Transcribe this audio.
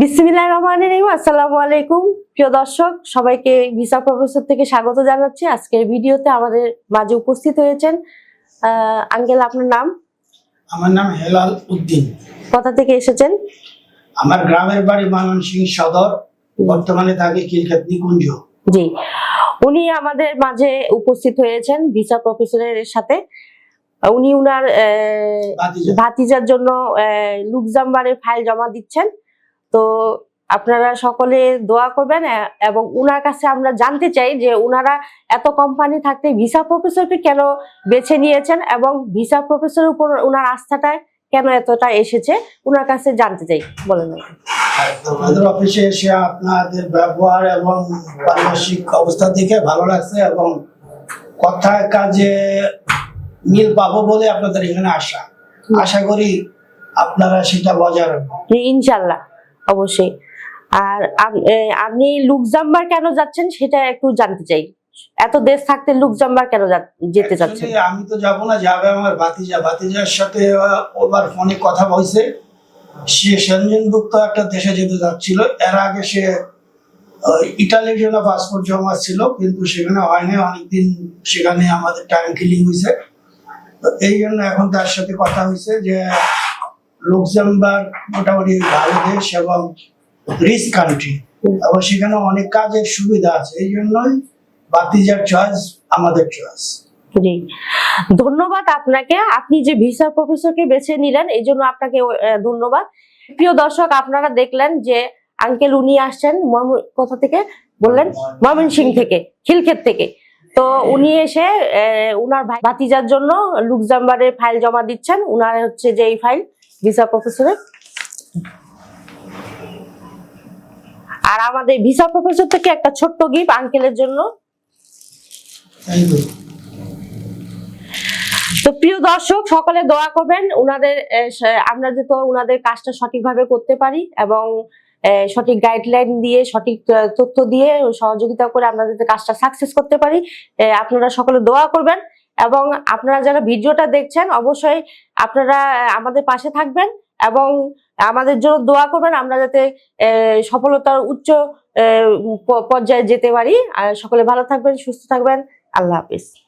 বিসমিল্লাহির রহমানির রহিম আসসালামু আলাইকুম। প্রিয় দর্শক সবাইকে ভিসা প্রফেসর থেকে স্বাগত জানাচ্ছি। আজকের ভিডিওতে আমাদের মাঝে উপস্থিত হয়েছেন আঙ্কেল আপনার নাম? আমার নাম হেলাল উদ্দিন। কোথা থেকে এসেছেন? আমার গ্রামের বাড়ি ময়মনসিংহ সদর বর্তমানে থাকি কিলক্ষেত নিকুঞ্জ জি। উনি আমাদের মাঝে উপস্থিত হয়েছেন ভিসা প্রফেসরের সাথে। উনি উনার ভাতিজার জন্য লুকজাম্বারের ফাইল জমা দিচ্ছেন। তো আপনারা সকলে দোয়া করবেন এবং উনার কাছে আমরা জানতে চাই যে উনারা এত কোম্পানি থাকতে ভিসা প্রফেসরকে কেন বেছে নিয়েছেন এবং ভিসা প্রফেসরের উপর উনার আস্থাটা কেন এতটা এসেছে উনার কাছে জানতে চাই। বলেন আমাদের অফিসে এসে আপনাদের ব্যবহার এবং পারিপার্শ্বিক অবস্থা দেখে ভালো লাগছে এবং কথায় কাজে মিল পাবো বলে আপনাদের এখানে আসা আশা করি আপনারা সেটা বজায় রাখবেন ইনশাল্লাহ। অবশ্যই। আর আপনি লুকজাম্বার কেন যাচ্ছেন সেটা একটু জানতে চাই। এত দেশ থাকতে লুকজাম্বার কেন যেতে চাচ্ছেন? আমি তো যাব না যাবে আমার ভাতিজা। ভাতিজার সাথে ওবার ফোনে কথা বলছে সে সেনজেনভুক্ত একটা দেশে যেতে যাচ্ছিল। এর আগে সে ইটালির জন্য পাসপোর্ট জমা ছিল কিন্তু সেখানে হয়নি। অনেকদিন সেখানে আমাদের টাইম কিলিং হয়েছে। তো এই জন্য এখন তার সাথে কথা হয়েছে যে লুক্সেমবার্গ মোটামুটি ভালো দেশ এবং রিচ কান্ট্রি এবং সেখানে অনেক কাজের সুবিধা আছে। এই জন্যই বাতিজার চয়েস আমাদের চয়েস জি। ধন্যবাদ আপনাকে। আপনি যে ভিসা প্রফেসরকে বেছে নিলেন এই জন্য আপনাকে ধন্যবাদ। প্রিয় দর্শক আপনারা দেখলেন যে আঙ্কেল উনি আসছেন কোথা থেকে বললেন? ময়মনসিং থেকে খিলক্ষেত থেকে। তো উনি এসে উনার ভাই ভাতিজার জন্য লুকজাম্বারের ফাইল জমা দিচ্ছেন। উনার হচ্ছে যে এই ফাইল ভিসা প্রফেসরের আর আমাদের ভিসা প্রফেসর থেকে একটা ছোট্ট গিফট আঙ্কেলের জন্য। তো প্রিয় দর্শক, সকলে দোয়া করবেন। উনাদের আমরা যাতে উনাদের কাজটা সঠিকভাবে করতে পারি এবং সঠিক গাইডলাইন দিয়ে, সঠিক তথ্য দিয়ে, সহযোগিতা করে আমরা যাতে কাজটা সাকসেস করতে পারি। আপনারা সকলে দোয়া করবেন। এবং আপনারা যারা ভিডিওটা দেখছেন, অবশ্যই আপনারা আমাদের পাশে থাকবেন এবং আমাদের জন্য দোয়া করবেন আমরা যাতে সফলতার উচ্চ পর্যায়ে যেতে পারি। আর সকলে ভালো থাকবেন, সুস্থ থাকবেন। আল্লাহ হাফিজ।